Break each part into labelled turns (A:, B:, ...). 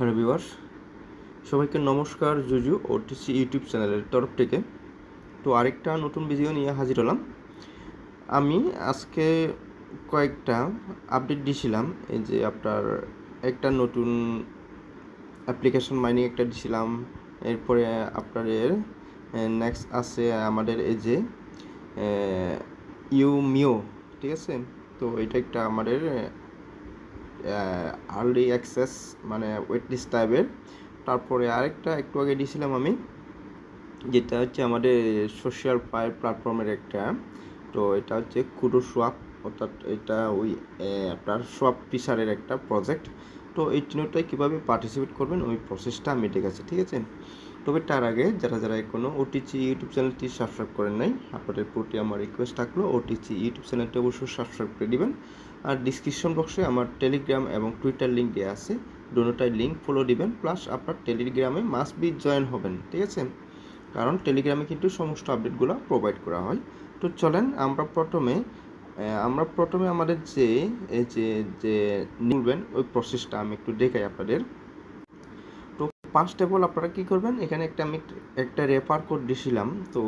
A: Hello viewers, সবাইকে নমস্কার জুজু OTC YouTube চ্যানেলের তরফ থেকে। তো আরেকটা নতুন ভিডিও নিয়ে হাজির হলাম। আমি আজকে কয়েকটা আপডেট দিয়েছিলাম এই যে আপনার একটা নতুন অ্যাপ্লিকেশন মাইনিং একটা দিয়েছিলাম এরপরে আপনাদের নেক্সট আছে আমাদের এই যে ইউ মিও, ঠিক আছে? তো এটা একটা আমাদের আর্লি অ্যাক্সেস মানে ওয়েটলিস্ট টাইপের তারপরে আরেকটা একটু আগে দিয়েছিলাম আমি, যেটা হচ্ছে আমাদের সোশ্যাল প্ল্যাটফর্মের একটা, তো এটা হচ্ছে কুডো সোয়াপ অর্থাৎ এটা ওই আপনার সোয়াপ ফিচারের একটা প্রজেক্ট তো এই তিনটায় কীভাবে পার্টিসিপেট করবেন, ওই প্রসেসটা আমি দেখেছি ঠিক আছে? তবে তার আগে যারা যারা এখনও ওটিসি ইউটিউব চ্যানেলটি সাবস্ক্রাইব করেন নাই, আপনাদের প্রতি আমার রিকোয়েস্ট থাকল ওটিসি ইউটিউব চ্যানেলটি অবশ্যই সাবস্ক্রাইব করে দিবেন। আর ডিসক্রিপশন বক্সে আমার টেলিগ্রাম এবং টুইটার লিঙ্ক দেওয়া আছে। দুটোটাই লিঙ্ক ফলো দিবেন প্লাস আপনার টেলিগ্রামে মাস্ট বি জয়েন হবেন, ঠিক আছে? কারণ টেলিগ্রামে কিন্তু সমস্ত আপডেটগুলো প্রোভাইড করা হয়। তো চলেন আমরা প্রথমে আমরা প্রথমে আমাদের যে, এই যে যে নিবেন ওই প্রসেসটা আমি একটু দেখাই আপনাদের। অফ অল আপনারা কী করবেন? এখানে একটা আমি একটা রেফার কোড দিয়েছিলাম তো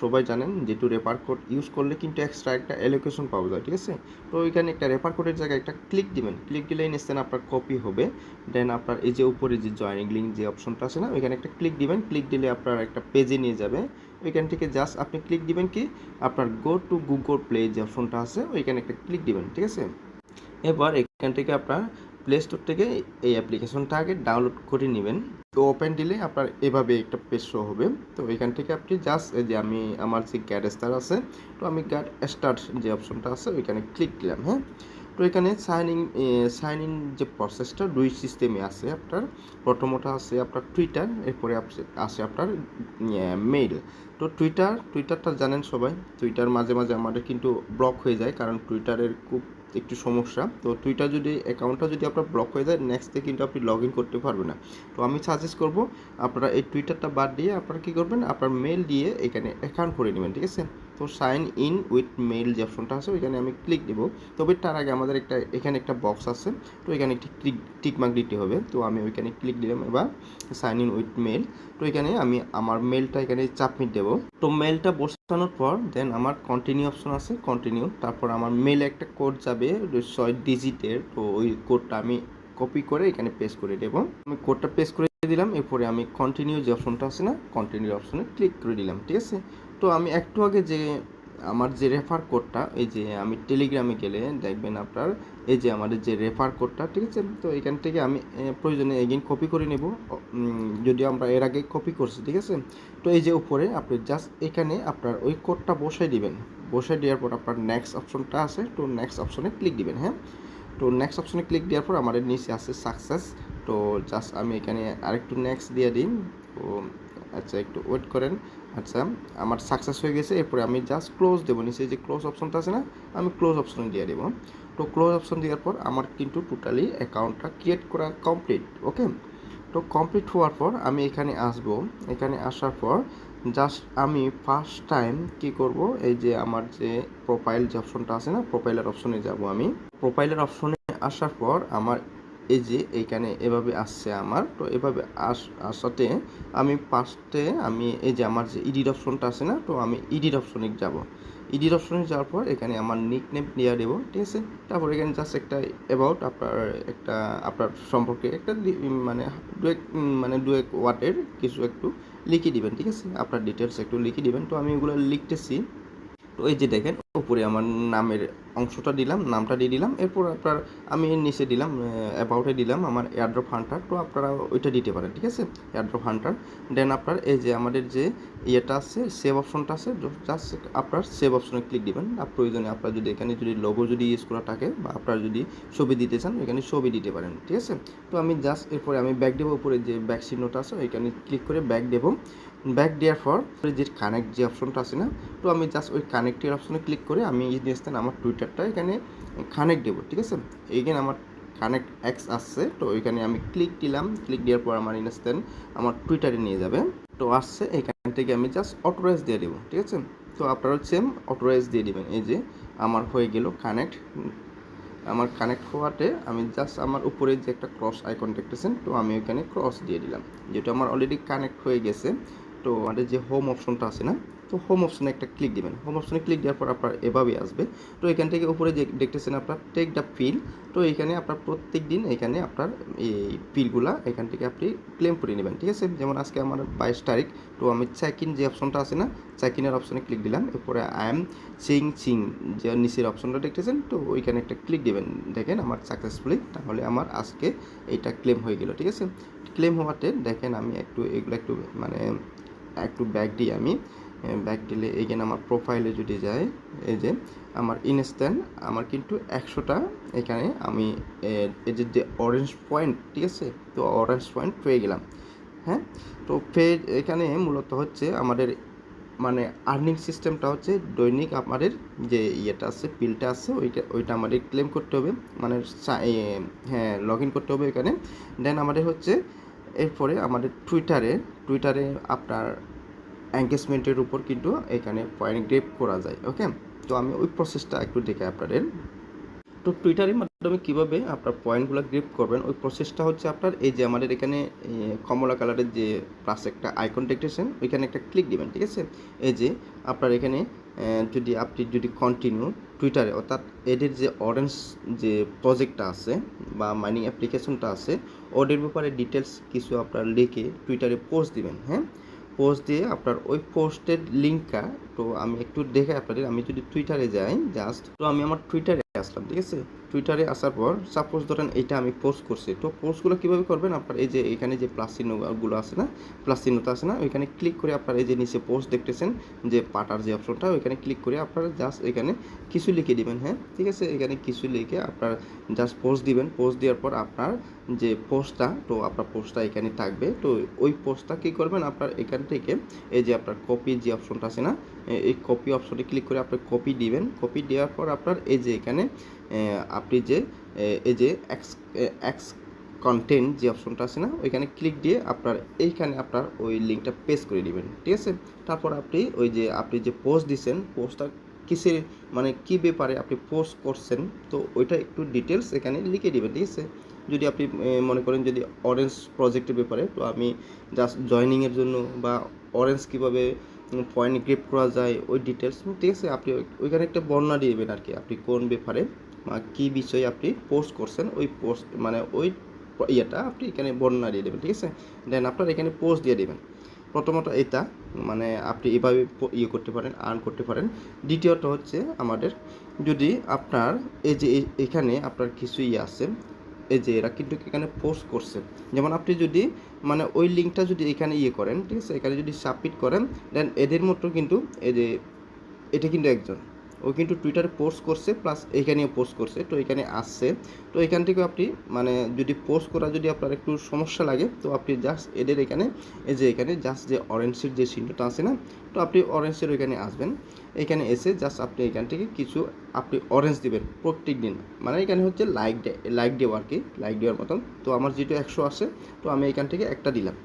A: সবাই জানেন যেহেতু রেফার কোড ইউজ করলে কিন্তু এক্সট্রা একটা অ্যালোকেশন পাওয়া যায়, ঠিক আছে? তো এখানে একটা রেফার কোডের জায়গায় একটা ক্লিক দিবেন। ক্লিক দিলে ইনস্ট্যান্ট আপনার কপি হবে। দেন আপনার এই যে উপরে যে জয়নিং লিঙ্ক যে অপশনটা আছে না, ওইখানে একটা ক্লিক দিবেন। ক্লিক দিলে আপনার একটা পেজে নিয়ে যাবে। ওইখান থেকে জাস্ট আপনি ক্লিক দিবেন কি? আপনার গো টু গুগল প্লে যে অপশনটা আছে, ওইখানে একটা ক্লিক দিবেন, ঠিক আছে? এবার এখান থেকে আপনার প্লে স্টোর থেকে এই অ্যাপ্লিকেশনটা আগে ডাউনলোড করে নেবেন। তো ওপেন দিলে আপনার এভাবে একটা পেজ শো হবে। তো এখান থেকে আপনি জাস্ট যে আমি, আমার যে গ্যাড স্টার আছে, তো আমি গ্যাড স্টার্ট যে অপশনটা আছে, ওইখানে ক্লিক দিলাম হ্যাঁ? তো এখানে সাইন ইন সাইন ইন যে প্রসেসটা দুই সিস্টেমে আছে আপনার। প্রথমটা আছে আপনার টুইটার এরপরে আছে আপনার মেইল তো টুইটার টুইটারটা জানেন সবাই টুইটার মাঝে মাঝে আমাদের কিন্তু ব্লক হয়ে যায়, কারণ টুইটারের খুব একটু সমস্যা। তো টুইটার যদি অ্যাকাউন্টটা যদি আপনার ব্লক হয়ে যায় নেক্সটে কিন্তু আপনি লগ ইন করতে পারবেন না। তো আমি সাজেস্ট করব, আপনারা এই টুইটারটা বাদ দিয়ে আপনারা কী করবেন, আপনার মেল দিয়ে এখানে অ্যাকাউন্ট করে নেবেন, ঠিক আছে? তো সাইন ইন উইথ মেইল যে অপশনটা আছে, ওইখানে আমি ক্লিক দেব। তবে তার আগে আমাদের একটা, এখানে একটা বক্স আছে। তো এখানে একটি ক্লিক টিকমার্ক দিতে হবে। তো আমি ওইখানে ক্লিক দিলাম, এবার সাইন ইন উইথ মেল তো এখানে আমি আমার মেলটা এখানে চাপমিট দেবো। তো মেলটা বসানোর পর দেন আমার কন্টিনিউ অপশন আছে কন্টিনিউ তারপর আমার মেলে একটা কোড যাবে ছয় ডিজিটের তো ওই কোডটা আমি কপি করে এখানে পেস্ট করে দেবো। আমি কোডটা পেস্ট করে দিলাম, এরপরে আমি কন্টিনিউ যে অপশনটা আছে না কন্টিনিউ অপশনে ক্লিক করে দিলাম, ঠিক আছে? তো আমি একটু আগে যে আমার যে রেফার কোডটা এই যে আমি টেলিগ্রামে গেলে দেখবেন আপনার, এই যে আমাদের যে রেফার কোডটা ঠিক আছে? তো এখান থেকে আমি প্রয়োজনে এগেইন কপি করে নেব। যদি আমরা এর আগে কপি করছি, ঠিক আছে? তো এই যে উপরে আপনি জাস্ট এখানে আপনার ওই কোডটা বসাই দিবেন। বসাই দেওয়ার পর আপনার নেক্সট অপশনটা আছে, তো নেক্সট অপশনে ক্লিক দিবেন হ্যাঁ? তো নেক্সট অপশনে ক্লিক দেওয়ার পর আমাদের নিচে আছে সাকসেস তো জাস্ট আমি এখানে আরেকটু নেক্সট দিয়ে দিই। তো আচ্ছা একটু ওয়েট করেন। আচ্ছা আমার সাকসেস হয়ে গেছে, এরপরে আমি জাস্ট ক্লোজ দেবো, নিচে যে ক্লোজ অপশনটা আছে না, আমি ক্লোজ অপশন দিয়ে দেবো। তো ক্লোজ অপশন দেওয়ার পর আমার কিন্তু টোটালি অ্যাকাউন্টটা ক্রিয়েট করা কমপ্লিট ওকে তো কমপ্লিট হওয়ার পর আমি এখানে আসব, এখানে আসার পর জাস্ট আমি ফার্স্ট টাইম কি করব, এই যে আমার যে প্রোফাইল যে অপশনটা আছে না প্রোফাইলের অপশনে যাব আমি। প্রোফাইলের অপশনে আসার পর আমার এই যে এইখানে এভাবে আসছে আমার, তো এভাবে আস, আসাতে আমি ফার্স্টে আমি এই যে আমার যে ইডিট অপশনটা আছে না, তো আমি ইডিট অপশনে যাব। ইডিট অপশনে যাওয়ার পর এখানে আমার নিক নেম দেওয়া দেবো, ঠিক আছে? তারপর এখানে জাস্ট একটা অ্যাবাউট আপনার একটা, আপনার সম্পর্কে একটা মানে দু এক মানে দু এক ওয়ার্ডের কিছু একটু লিখে দিবেন, ঠিক আছে? আপনার ডিটেলস একটু লিখে দিবেন, তো আমি ওগুলো লিখতেছি। তো এই যে দেখেন, উপরে আমার নামের অংশটা দিলাম, নামটা দিয়ে দিলাম, এরপর আপনার আমি নিচে দিলাম অ্যাবাউটে দিলাম আমার এয়ারড্রপ হান্টার তো আপনারা ওইটা দিতে পারেন, ঠিক আছে? এয়ারড্রপ হান্টার দেন আপনার এই যে আমাদের যে ইয়েটা আছে সেভ অপশনটা আছে জাস্ট আপনার সেভ অপশনে ক্লিক দিবেন, আর প্রয়োজনে আপনার যদি এখানে যদি লোগো যদি ইউজ করা থাকে, বা আপনার যদি ছবি দিতে চান, এখানে ছবি দিতে পারেন, ঠিক আছে? তো আমি জাস্ট এরপরে আমি ব্যাক দেবো, উপরে যে ব্যাক চিহ্নটা আছে, ওইখানে ক্লিক করে ব্যাক দেবো ব্যাক দেওয়ার পর যে কানেক্ট যে অপশনটা আছে না, তো আমি জাস্ট ওই কানেক্টের অপশনে ক্লিক করে আমি ইনস্ট্যান্ট আমার টুইটারটা এখানে কানেক্ট দেবো, ঠিক আছে? এইখানে আমার কানেক্ট অ্যাক্স আসছে, তো ওইখানে আমি ক্লিক দিলাম ক্লিক দেওয়ার পর আমার ইনস্ট্যান্ট আমার টুইটারে নিয়ে যাবে। তো আসছে, এখান থেকে আমি জাস্ট অটোরাইজ দিয়ে দেবো, ঠিক আছে? তো আপনারা সেম অটোরাইজ দিয়ে দেবেন, এই যে আমার হয়ে গেল কানেক্ট আমার কানেক্ট হওয়াতে আমি জাস্ট আমার উপরে যে একটা ক্রস আইকন দেখতেছেন, তো আমি ওইখানে ক্রস দিয়ে দিলাম যেটা আমার অলরেডি কানেক্ট হয়ে গেছে। তো আমাদের যে হোম অপশনটা আছে না, তো হোম অপশনে একটা ক্লিক দিবেন। হোম অপশনে ক্লিক দেওয়ার পর আপনার এভাবেই আসবে। তো এখান থেকে উপরে যে দেখতেছেন আপনার টেক দ্য পিল তো এখানে আপনার প্রত্যেক দিন এখানে আপনার এই পিলগুলা এখান থেকে আপনি ক্লেম করে নেবেন, ঠিক আছে? যেমন আজকে আমার বাইশ তারিখ, তো আমি চেক ইন যে অপশনটা আছে না চেক ইনের অপশনে ক্লিক দিলাম। এরপরে আই এম চিং চিং যে নিচের অপশনটা দেখতেছেন, তো ওইখানে একটা ক্লিক দিবেন। দেখেন আমার সাকসেসফুলি তাহলে আমার আজকে এইটা ক্লেম হয়ে গেল, ঠিক আছে? ক্লেম হওয়াতে দেখেন আমি একটু এগুলো একটু মানে একটু ব্যাক দিই আমি। ব্যাক দিলে এখানে আমার প্রোফাইলে যদি যায় এই যে আমার ইনস্ট্যান্ট আমার কিন্তু একশোটা এখানে আমি এই যে অরেঞ্জ পয়েন্ট ঠিক আছে? তো অরেঞ্জ পয়েন্ট পেয়ে গেলাম। হ্যাঁ? তো পেয়ে এখানে মূলত হচ্ছে আমাদের মানে আর্নিং সিস্টেমটা হচ্ছে দৈনিক আমাদের যে ইয়েটা আছে পিলটা আছে, ওইটা ওইটা আমাদের ক্লেম করতে হবে। মানে হ্যাঁ লগ ইন করতে হবে এখানে। দেন আমাদের হচ্ছে এরপরে আমাদের টুইটারে টুইটারে আপনার অ্যাঙ্গেজমেন্টের উপর কিন্তু এখানে পয়েন্ট গ্রেপ করা যায় ওকে তো আমি ওই প্রসেসটা একটু দেখে আপনাদের তো টুইটারের মাধ্যমে কীভাবে আপনার পয়েন্টগুলো গ্রিপ করবেন? ওই প্রসেসটা হচ্ছে আপনার এই যে আমাদের এখানে কমলা কালারের যে প্লাস একটা আইকন দেখতেছেন, ওইখানে একটা ক্লিক দিবেন, ঠিক আছে? এই যে আপনার এখানে যদি আপনি যদি কন্টিনিউ টুইটারে অর্থাৎ এদের যে অরেঞ্জ যে প্রজেক্টটা আছে বা মাইনিং অ্যাপ্লিকেশনটা আছে, ওদের ব্যাপারে ডিটেলস কিছু আপনার লিখে টুইটারে পোস্ট দিবেন হ্যাঁ? পোস্ট দিয়ে আপনার ওই পোস্টের লিঙ্কটা তো আমি একটু দেখে আপনাদের, আমি যদি টুইটারে যাই জাস্ট তো আমি আমার টুইটারে আসলাম ঠিক আছে? টুইটারে আসার পর সাপোজ ধরেন এটা আমি পোস্ট করছি, তো পোস্টগুলো কীভাবে করবেন? আপনার এই যে এখানে যে প্লাস চিহ্নগুলো আছে না প্লাস চিহ্নটা আছে না, ওইখানে ক্লিক করে আপনার এই যে নিচে পোস্ট দেখতেছেন, যে পাটার যে অপশনটা ওইখানে ক্লিক করে আপনারা জাস্ট এখানে কিছু লিখে দিবেন হ্যাঁ? ঠিক আছে? এখানে কিছু লিখে আপনার জাস্ট পোস্ট দিবেন। পোস্ট দেওয়ার পর আপনার যে পোস্টটা তো আপনার পোস্টটা এখানে থাকবে। তো ওই পোস্টটা কী করবেন? আপনার এখান থেকে এই যে আপনার কপি যে অপশনটা আছে না এই কপি অপশনে ক্লিক করে আপনার কপি দিবেন। কপি দেওয়ার পর আপনার এই যে এখানে আপনি যে এই যে এক্স এক্স কন্টেন্ট যে অপশনটা আছে না, ওইখানে ক্লিক দিয়ে আপনার, এইখানে আপনার ওই লিঙ্কটা পেস্ট করে দিবেন ঠিক আছে? তারপর আপনি ওই যে, আপনি যে পোস্ট দিছেন পোস্টটা কিসের মানে কী ব্যাপারে আপনি পোস্ট করছেন, তো ওইটা একটু ডিটেলস এখানে লিখে দিবেন, ঠিক আছে? যদি আপনি মনে করেন যদি অরেঞ্জ প্রজেক্টের ব্যাপারে, তো আমি জাস্ট জয়নিংয়ের জন্য বা অরেঞ্জ কীভাবে পয়েন্ট গ্রিপ করা যায়, ওই ডিটেলস ঠিক আছে? আপনি ওইখানে একটা বর্ণনা দিয়ে দিবেন আর কি, আপনি কোন ব্যাপারে কী বিষয়ে আপনি পোস্ট করছেন, ওই পোস্ট মানে ওই ইয়েটা আপনি এখানে বর্ণনা দিয়ে দেবেন, ঠিক আছে? দেন আপনার এখানে পোস্ট দিয়ে দেবেন। প্রথমত এটা মানে আপনি এভাবে ইয়ে করতে পারেন আর্ন করতে পারেন। দ্বিতীয়ত হচ্ছে আমাদের, যদি আপনার এই যে এখানে আপনার কিছু ইয়ে আছে, এই যে এরা কিন্তু এখানে পোস্ট করছে। যেমন আপনি যদি মানে ওই লিঙ্কটা যদি এখানে ইয়ে করেন, ঠিক আছে? এখানে যদি সাবমিট করেন দেন এদের মতো কিন্তু এই যে, এটা কিন্তু একজন। ও কিন্তু টুইটারে পোস্ট করছে প্লাস এখানেও পোস্ট করছে, তো এখানে আসছে। তো এখান থেকে আপনি মানে যদি পোস্ট করা যদি আপনার একটু সমস্যা লাগে, তো আপনি জাস্ট এদের এখানে, এই যে এখানে জাস্ট যে অরেঞ্জের যে সিনটা আছে না, তো আপনি অরেঞ্জের ওইখানে আসবেন। এখানে এসে জাস্ট আপনি এখান থেকে কিছু, আপনি অরেঞ্জ দিবেন প্রত্যেক দিন মানে এখানে হচ্ছে লাইক লাইক দেওয়া আর কি লাইক দেওয়ার মতন। তো আমার যেহেতু একশো আছে, তো আমি এখান থেকে একটা দিলাম।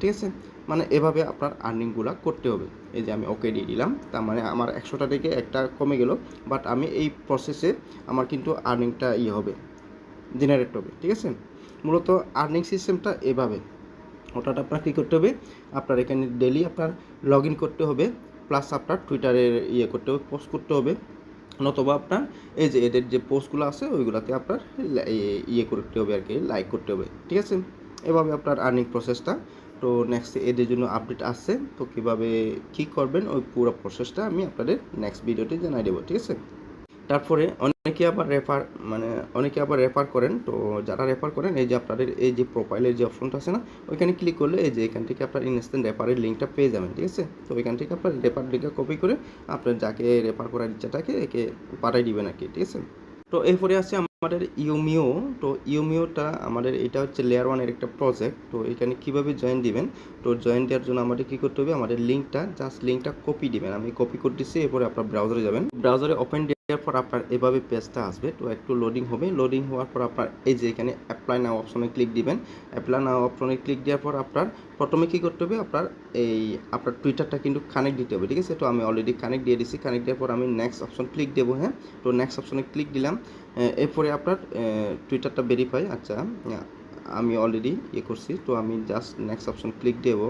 A: ঠিক আছে? মানে এভাবে আপনার আর্নিংগুলো করতে হবে। এই যে আমি ওকে দিয়ে দিলাম, তার মানে আমার একশোটা থেকে একটা কমে গেল বাট আমি এই প্রসেসে আমার কিন্তু আর্নিংটা ইয়ে হবে জেনারেট হবে, ঠিক আছে? মূলত আর্নিং সিস্টেমটা এভাবে। ওটাটা আপনার কী করতে হবে? আপনার এখানে ডেলি আপনার লগ ইন করতে হবে প্লাস আপনার টুইটারের ইয়ে করতে হবে পোস্ট করতে হবে, নতবা আপনার এই যে এদের যে পোস্টগুলো আছে, ওইগুলোতে আপনার ইয়ে- ইয়ে করতে হবে আর কি লাইক করতে হবে, ঠিক আছে? এভাবে আপনার আর্নিং প্রসেসটা তো নেক্সট এদের জন্য আপডেট আসছে তো কীভাবে কী করবেন, ওই পুরো প্রসেসটা আমি আপনাদের নেক্সট ভিডিওতে জানাই দেবো, ঠিক আছে? তারপরে অনেকে আবার রেফার মানে অনেকে আবার রেফার করেন। তো যারা রেফার করেন, এই যে আপনাদের, এই যে প্রোফাইলের যে অপশনটা আছে না, ওইখানে ক্লিক করলে এই যে এখান থেকে আপনার ইনস্ট্যান্ট রেফারের লিঙ্কটা পেয়ে যাবেন, ঠিক আছে? তো ওইখান থেকে আপনার রেফার লিঙ্কটা কপি করে আপনার যাকে রেফার করার ইচ্ছাটাকে একে পাঠাই দিবেন আর কি, ঠিক আছে? তো এরপরে আছে আমাদের ইউমিও তো ইউমিওটা আমাদের এটা হচ্ছে লেয়ার ওয়ানের একটা প্রজেক্ট তো এখানে কীভাবে জয়েন দিবেন? তো জয়েন দেওয়ার জন্য আমাদের কী করতে হবে? আমাদের লিঙ্কটা জাস্ট লিঙ্কটা কপি দিবেন। আমি কপি করতেছি এরপরে আপনার ব্রাউজারে যাবেন। ব্রাউজারে ওপেন দেওয়ার পর আপনার এভাবে পেজটা আসবে, তো একটু লোডিং হবে। লোডিং হওয়ার পর আপনার এই যে এখানে অ্যাপ্লাই নাও অপশনে ক্লিক দিবেন। অ্যাপ্লাই নাও অপশনে ক্লিক দেওয়ার পর আপনার প্রথমে কী করতে হবে? আপনার এই আপনার টুইটারটা কিন্তু কানেক্ট দিতে হবে, ঠিক আছে? তো আমি অলরেডি কানেক্ট দিয়ে দিছি। কানেক্ট দেওয়ার পর আমি নেক্সট অপশন ক্লিক দেবো হ্যাঁ? তো নেক্সট অপশনে ক্লিক দিলাম। এরপরে আপনার টুইটারটা ভেরিফাই আচ্ছা আমি অলরেডি ইয়ে করছি। তো আমি জাস্ট নেক্সট অপশন ক্লিক দেবো।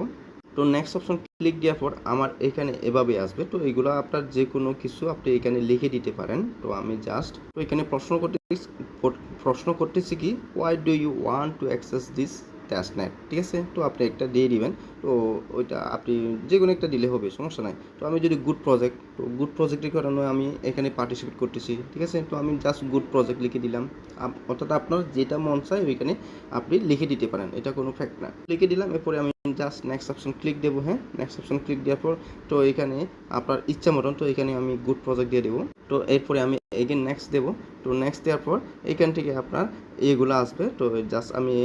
A: তো নেক্সট অপশন ক্লিক দেওয়ার পর আমার এখানে এভাবে আসবে। তো এগুলো আপনার যে কোনো কিছু আপনি এখানে লিখে দিতে পারেন। তো আমি জাস্ট তো এখানে প্রশ্ন করতে প্রশ্ন করতেছি কি why do you want to access this testnet ঠিক আছে? তো আপনি একটা দিয়ে দিবেন, তো ওইটা আপনি যে কোনো একটা দিলে হবে, সমস্যা নাই। তো আমি যদি গুড প্রজেক্ট তো গুড প্রজেক্টের কারণে আমি এখানে পার্টিসিপেট করতেছি, ঠিক আছে? তো আমি জাস্ট গুড প্রজেক্ট লিখে দিলাম। অর্থাৎ আপনার যেটা মন চায় ওইখানে আপনি লিখে দিতে পারেন, এটা কোনো ফ্যাক্ট না। লিখে দিলাম, এরপরে আমি জাস্ট নেক্সট অপশন ক্লিক দেবো হ্যাঁ? নেক্সট অপশন ক্লিক দেওয়ার পর, তো এখানে আপনার ইচ্ছা মতন, তো এখানে আমি গুড প্রজেক্ট দিয়ে দেবো। তো এরপরে আমি এগেন নেক্সট দেবো। তো নেক্সট দেওয়ার পর, এখান থেকে আপনার এগুলো আসবে, তো জাস্ট আমি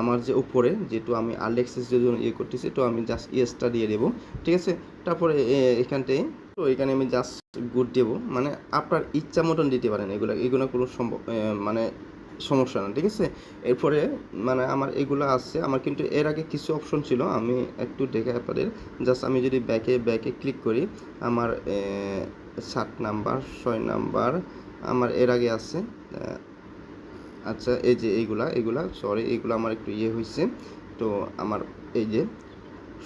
A: আমার যে উপরে, যেহেতু আমি আলেক্সিস যদি ইয়ে করতেছি, তো আমি জাস্ট ইয়েসটা দিয়ে দেবো, ঠিক আছে? তারপরে এখানটায়, তো এখানে আমি জাস্ট গুড দেবো মানে আপনার ইচ্ছা মতন দিতে পারেন এগুলো এগুলো কোনো সম্ভব মানে সমস্যা না, ঠিক আছে? এরপরে মানে আমার এগুলো আছে, আমার কিন্তু এর আগে কিছু অপশন ছিল, আমি একটু দেখে আপনাদের জাস্ট আমি যদি ব্যাকে ব্যাকে ক্লিক করি, আমার সাত নাম্বার, ছয় নাম্বার, আমার এর আগে আছে আচ্ছা এই যে এইগুলা এইগুলা সরি এইগুলো আমার একটু ইয়ে হয়েছে তো আমার এই যে,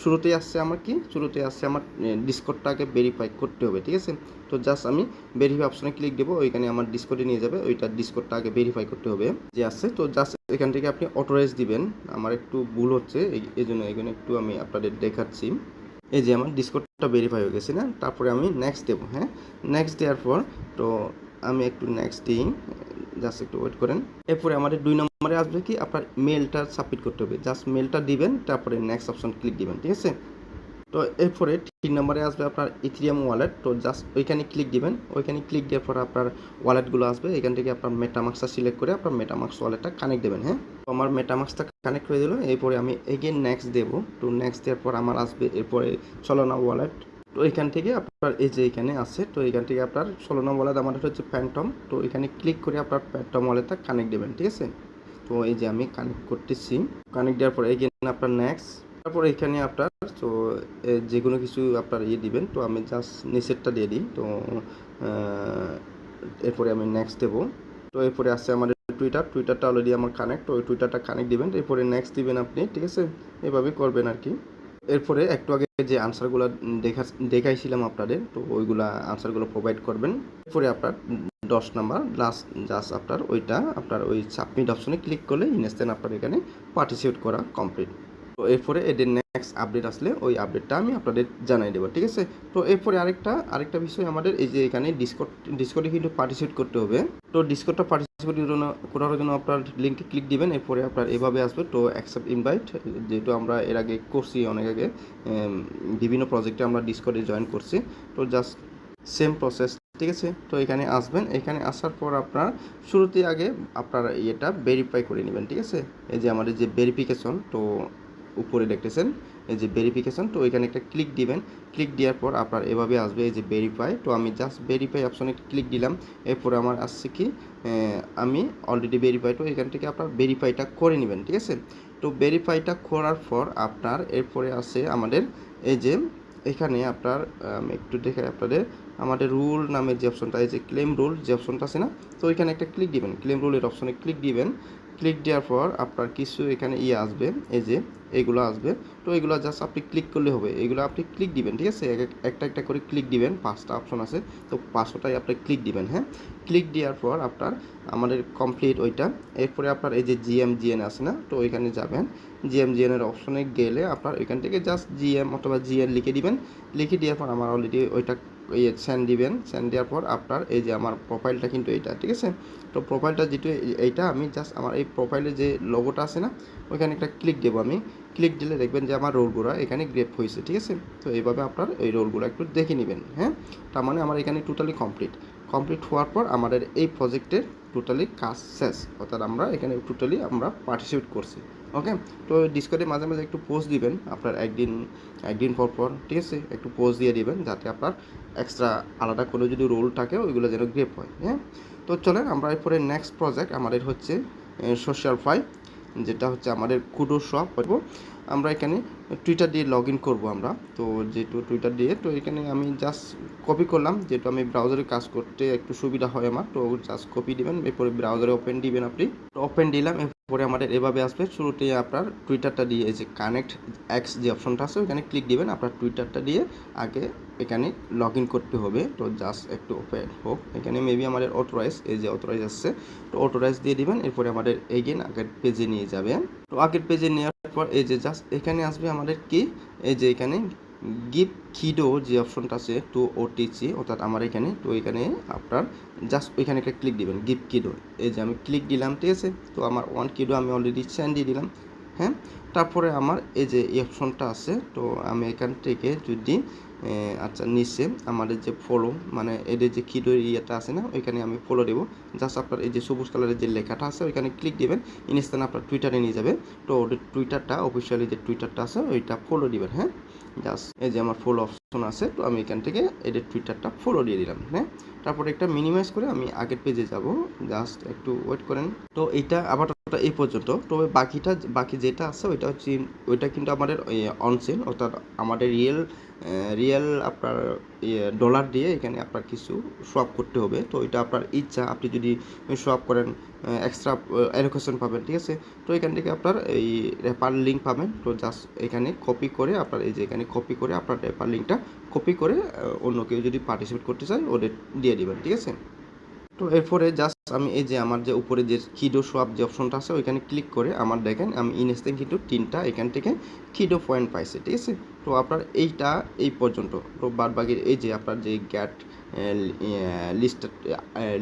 A: শুরুতেই আসছে আমার কি? শুরুতে আসছে আমার ডিসকোডটাকে ভেরিফাই করতে হবে, ঠিক আছে? তো জাস্ট আমি ভেরিফাই অপশনে ক্লিক দেবো, ওইখানে আমার ডিসকোডে নিয়ে যাবে, ওইটা ডিসকোডটা আগে ভেরিফাই করতে হবে, যে আসছে তো জাস্ট এখান থেকে আপনি অটোরাইজ দিবেন। আমার একটু ভুল হচ্ছে, এই জন্য এখানে একটু আমি আপনাদের দেখাচ্ছি। এই যে আমার ডিসকোডটা ভেরিফাই হয়ে গেছে, না? তারপরে আমি নেক্সট দেবো হ্যাঁ? নেক্সট দেওয়ার পর, তো আমি একটু নেক্সট দিই জাস্ট একটু ওয়েট করেন। এরপরে আমাদের দুই নম্বরে আসবে কি? আপনার মেলটা সাবমিট করতে হবে। জাস্ট মেলটা দিবেন, তারপরে নেক্সট অপশন ক্লিক দিবেন, ঠিক আছে? তো এরপরে তিন নম্বরে আসবে আপনার ইথিরিয়াম ওয়ালেট তো জাস্ট ওইখানে ক্লিক দিবেন। ওইখানে ক্লিক দেওয়ার পর আপনার ওয়ালেটগুলো আসবে। এখান থেকে আপনার মেটামাক্সটা সিলেক্ট করে আপনার মেটামাক্স ওয়ালেটটা কানেক্ট দেবেন হ্যাঁ? তো আমার মেটামাক্সটা কানেক্ট হয়ে দিল। এরপরে আমি এগেন নেক্সট দেবো। তো নেক্সট দেওয়ার পর আমার আসবে এরপরে চলনা ওয়ালেট তো এখান থেকে আপনার এই যে এখানে আছে, তো এখান থেকে আপনার ষোলো নম্বর ওয়ালেট আমাদের হচ্ছে প্যান্টম তো এখানে ক্লিক করে আপনার প্যান্টম ওয়ালেটটা কানেক্ট দেবেন, ঠিক আছে? তো এই যে আমি কানেক্ট করতেছি। কানেক্ট দেওয়ার পর এগেন আপনার নেক্সট তারপর এখানে আপনার, তো যে কোনো কিছু আপনার ইয়ে দিবেন। তো আমি জাস্ট নিচেরটা দিয়ে দিই। তো এরপরে আমি নেক্সট দেবো। তো এরপরে আসছে আমাদের টুইটার টুইটারটা অলরেডি আমার কানেক্ট তো ওই টুইটারটা কানেক্ট দিবেন। এরপরে নেক্সট দিবেন আপনি, ঠিক আছে? এভাবে করবেন আর কি। এরপরে একটু আগে যে আনসারগুলো দেখা, দেখাইছিলাম আপনাদের, তো ওইগুলা আনসারগুলো প্রোভাইড করবেন। এরপরে আপনার দশ নাম্বার লাস্ট জাস্ট আপনার ওইটা, আপনার ওই সাবমিট অপশনে ক্লিক করলে ইনস্ট্যান্ট আপনার এখানে পার্টিসিপেট করা কমপ্লিট তো এরপরে এদের নেক্সট আপডেট আসলে ওই আপডেটটা আমি আপনাদের জানাই দেবো, ঠিক আছে? তো এরপরে আরেকটা আরেকটা বিষয় আমাদের এই যে এখানে ডিসকোড ডিসকোডে কিন্তু পার্টিসিপেট করতে হবে। তো ডিসকোডটা পার্টিসিপেট করার জন্য আপনার লিঙ্কে ক্লিক দিবেন, এরপরে আপনার এভাবে আসবে। তো অ্যাকসেপ্ট ইনভাইট যেহেতু আমরা এর আগে করছি অনেক আগে বিভিন্ন প্রজেক্টে আমরা ডিসকোডে জয়েন করছি। তো জাস্ট সেম প্রসেস ঠিক আছে? তো এখানে আসবেন, এখানে আসার পর আপনার শুরুতে আগে আপনার ইয়েটা ভেরিফাই করে নেবেন, ঠিক আছে? এই যে আমাদের যে ভেরিফিকেশন তো উপরে দেখতেছেন, এই যে ভেরিফিকেশন তো এখানে একটা ক্লিক দিবেন। ক্লিক দেওয়ার পর আপনার এভাবে আসবে, এই যে ভেরিফাই তো আমি জাস্ট ভেরিফাই অপশনে ক্লিক দিলাম। এরপরে আমার আসছে কি আমি অলরেডি ভেরিফাই তো এখান থেকে আপনার ভেরিফাইটা করে নেবেন, ঠিক আছে? তো ভেরিফাইটা করার পর আপনার এরপরে আছে আমাদের, এই যে এখানে আপনার একটু দেখে আপনাদের, আমাদের রুল নামের যে অপশনটা এই যে ক্লেম রুল যে অপশনটা আছে না, তো ওইখানে একটা ক্লিক দিবেন। ক্লেম রুলের অপশনে ক্লিক দিবেন। ক্লিক দেওয়ার পর আপনার কিছু এখানে ইয়ে আসবে, এই যে এগুলো আসবে। তো এগুলো জাস্ট আপনি ক্লিক করলে হবে। এগুলো আপনি ক্লিক দিবেন, ঠিক আছে? এক এক- একটা একটা করে ক্লিক দিবেন, পাঁচটা অপশন আছে। তো পাঁচটাই আপনি ক্লিক দিবেন হ্যাঁ? ক্লিক দেওয়ার পর আপনার আমাদের কমপ্লিট ওইটা। এরপরে আপনার এই যে জিএম জিএন আছে না? তো ওইখানে যাবেন। জিএম জিএনের অপশনে গেলে আপনার এখান থেকে জাস্ট জিএম অথবা জিএন লিখে দিবেন। লিখে দেওয়ার পর আমার অলরেডি ওইটা ইয়ে সেন্ড দিবেন সেন্ড দেওয়ার পর আপনার এই যে আমার প্রোফাইলটা কিন্তু এইটা, ঠিক আছে? তো প্রোফাইলটা যেটা এই- এইটা আমি জাস্ট আমার এই প্রোফাইলে যে লোগোটা আছে না, ওইখানে একটা ক্লিক দেবো আমি। ক্লিক দিলে দেখবেন যে আমার রোলগুলো এখানে গ্রেপ হয়েছে ঠিক আছে? তো এইভাবে আপনার এই রোলগুলো একটু দেখে নেবেন হ্যাঁ? তার মানে আমার এখানে টোটালি কমপ্লিট কমপ্লিট হওয়ার পর আমাদের এই প্রজেক্টের টোটালি কাজ শেষ। অর্থাৎ আমরা এখানে টোটালি আমরা পার্টিসিপেট করছি। ওকে তো ডিসকর্ডে মাঝে মাঝে একটু পোস্ট দিবেন, আপনার একদিন একদিন পর পর, ঠিক আছে? একটু পোস্ট দিয়ে দিবেন, যাতে আপনার এক্সট্রা আলাদা কোনো যদি রোল থাকে, ওইগুলো যেন গ্রেপ হয় হ্যাঁ? তো চলেন, আমরা এরপরে নেক্সট প্রজেক্ট আমাদের হচ্ছে সোশ্যাল ফাই যেটা হচ্ছে আমাদের কুডো শপ করব আমরা এখানে টুইটার দিয়ে লগ ইন করব আমরা। তো যেহেতু টুইটার দিয়ে, তো এখানে আমি জাস্ট কপি করলাম। যেহেতু আমি ব্রাউজারে কাজ করতে একটু সুবিধা হয় আমার, তো জাস্ট কপি দিবেন। এরপরে ব্রাউজারে ওপেন দিবেন আপনি। ওপেন দিলাম এরপরে আমাদের এভাবে আসবে। শুরুতেই আপনার টুইটারটা দিয়ে এই যে কানেক্ট অ্যাক্স যে অপশনটা আছে ওখানে ক্লিক দিবেন। আপনার টুইটারটা দিয়ে আগে এখানে লগ ইন করতে হবে। তো জাস্ট একটু ওপেন হোক। এখানে মেবি আমাদের অথরাইজ এই যে অথরাইজ আসছে, তো অথরাইজ দিয়ে দিবেন। এরপরে আমাদের এগেন আগের পেজে নিয়ে যাবে তো আগের পেজে নেওয়ার পর এই যে জাস্ট এখানে আসবে আমাদের কি? এই যে এখানে গিভ কিডো যে অপশনটা আছে, টু ওটিসি অর্থাৎ আমার এখানে, তো এখানে আপনার জাস্ট ওইখানে একটা ক্লিক দিবেন গিভ কিডো। এই যে আমি ক্লিক দিলাম, ঠিক আছে? তো আমার ওয়ান কিডো আমি অলরেডি সেন্ড দিয়ে দিলাম হ্যাঁ? তারপরে আমার এই যে অপশনটা আছে, তো আমি এখান থেকে যদি আচ্ছা নিচে আমাদের যে ফলো মানে এদের যে কিডোর ইয়েটা আছে না, ওইখানে আমি ফলো দেবো। জাস্ট আপনার এই যে সবুজ কালারের যে লেখাটা আছে, ওইখানে ক্লিক দিবেন ইনস্ট্যান্ট আপনার টুইটারে নিয়ে যাবে। তো ওদের টুইটারটা অফিসিয়ালি যে টুইটারটা আছে, ওইটা ফলো দিবেন হ্যাঁ? জাস্ট এই যে আমার ফুল অপশন আছে, তো আমি এখান থেকে এডিট টুইটারটা ফলো দিয়ে দিলাম হ্যাঁ? তারপরে একটা মিনিমাইজ করে আমি আগের পেজে যাব, জাস্ট একটু ওয়েট করেন। তো এটা আবার এই পর্যন্ত। তবে বাকিটা, বাকি যেটা আছে ওইটা হচ্ছে, ওইটা কিন্তু আমাদের অনসেল অর্থাৎ আমাদের রিয়েল রিয়েল আপনার ডলার দিয়ে এখানে আপনার কিছু সোয়াপ করতে হবে। তো এটা আপনার ইচ্ছা, আপনি যদি সোয়াপ করেন এক্সট্রা অ্যালোকেশন পাবেন, ঠিক আছে? তো এখান থেকে আপনার এই রেপার লিঙ্ক পাবেন। তো জাস্ট এখানে কপি করে আপনার, এই যে এখানে কপি করে আপনার রেপার লিঙ্কটা কপি করে অন্য কেউ যদি পার্টিসিপেট করতে চায়, ওদের দিয়ে দিবেন, ঠিক আছে? তো এরপরে জাস্ট আমি এই যে আমার যে উপরে যে কিডো সোয়াপ যে অপশনটা আছে, ওইখানে ক্লিক করে আমার দেখেন আমি ইনস্ট্যান্ট কিন্তু তিনটা, এখান থেকে কিডো পয়েন্ট পাইছে, ঠিক আছে? তো আপনার এইটা এই পর্যন্ত। তো বাদ বাকি এই যে আপনার যে গ্যাট লিস্টেড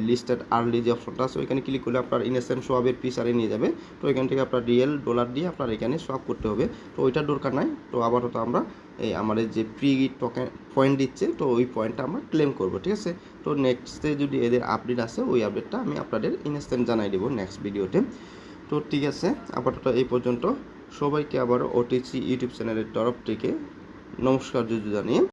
A: লিস্টেড আর্লি যে অপশনটা আছে, ওইখানে ক্লিক করলে আপনার ইনস্ট্যান্ট সোয়াবের পিস আরে নিয়ে যাবে। তো এখান থেকে আপনার রিয়েল ডলার দিয়ে আপনার এখানে সোয়াপ করতে হবে। তো ওইটার দরকার নাই। তো আপাতত আমরা এই আমাদের যে প্রি টোকেন পয়েন্ট দিচ্ছে, তো ওই পয়েন্টটা আমরা ক্লেম করব, ঠিক আছে? তো নেক্সটে যদি এদের আপডেট আছে ওই আপডেটটা আমি আপনাদের ইনস্ট্যান্ট জানাই দেবো নেক্সট ভিডিওতে তো ঠিক আছে, আপাতত এই পর্যন্ত। সবাইকে আবারও ওটিসি ইউটিউব চ্যানেলের তরফ থেকে নমস্কার জানিয়ে।